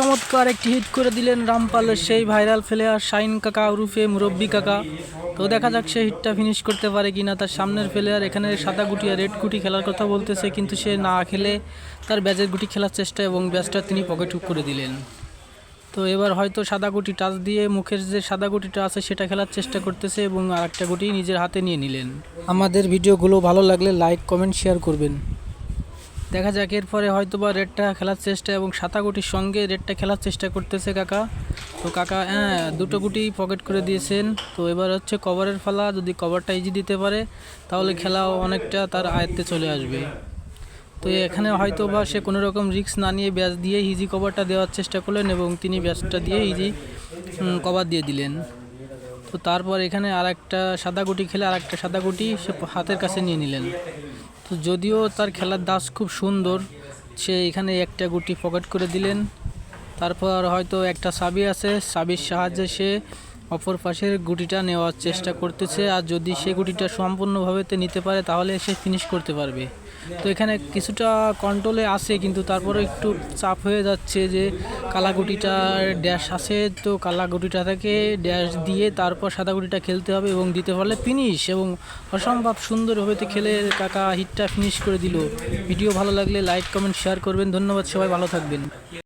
চমৎকার একটি হিট করে দিলেন রামপালের সেই ভাইরাল প্লেয়ার শাইন কাকা উরুফে মুরব্বি কাকা। তো দেখা যাক সে হিটটা ফিনিশ করতে পারে কিনা। তার সামনের প্লেয়ার এখানে সাদা গুটি আর রেড গুটি খেলার কথা বলতেছে, কিন্তু সে না খেলে তার ব্যাজের গুটি খেলার চেষ্টা এবং ব্যাজটা তিনি পকেট হুক করে দিলেন। তো এবার হয়তো সাদা গুটি টাচ দিয়ে মুখের যে সাদা গুটিটা আছে সেটা খেলার চেষ্টা করতেছে এবং আরেকটা গুটি নিজের হাতে নিয়ে নিলেন। আমাদের ভিডিওগুলো ভালো লাগলে লাইক কমেন্ট শেয়ার করবেন। দেখা যাক, এরপরে হয়তো বা রেডটা খেলার চেষ্টা এবং সাতা গুটির সঙ্গে রেডটা খেলার চেষ্টা করতেছে কাকা। তো কাকা হ্যাঁ দুটো গুটি পকেট করে দিয়েছেন। তো এবার হচ্ছে কভারের ফালা, যদি কভারটা ইজি দিতে পারে, তাহলে খেলা অনেকটা তার আয়ত্তে চলে আসবে। তো এখানে হয়তো বা সে কোনো রকম রিস্ক না নিয়ে ব্যাচ দিয়ে ইজি কভারটা দেওয়ার চেষ্টা করলেন এবং তিনি ব্যাচটা দিয়ে ইজি কভার দিয়ে দিলেন। তো তারপর এখানে আর একটা সাদা গুটি খেলে আর একটা সাদা গুটি সে হাতের কাছে নিয়ে নিলেন। তো যদিও তার খেলার দাস খুব সুন্দর, সে এখানে একটা গুটি পকেট করে দিলেন। তারপর হয়তো একটা সাবি আছে, সাবির সাহায্যে সে অপর পাশের গুটিটা নেওয়ার চেষ্টা করতেছে আর যদি সে গুটিটা সম্পূর্ণভাবে নিতে পারে তাহলে সে ফিনিশ করতে পারবে। তো এখানে কিছুটা কন্ট্রোলে আছে কিন্তু তারপরে একটু চাপ হয়ে যাচ্ছে যে কালা গুটিটার ড্যাশ আছে। তো কালা গুটিটা থেকে ড্যাশ দিয়ে তারপর সাদা গুটিটা খেলতে হবে এবং দিতে পারলে ফিনিশ এবং অসম্ভব সুন্দরভাবে তো খেলে কাকা হিটটা ফিনিশ করে দিল। ভিডিও ভালো লাগলে লাইক কমেন্ট শেয়ার করবেন। ধন্যবাদ, সবাই ভালো থাকবেন।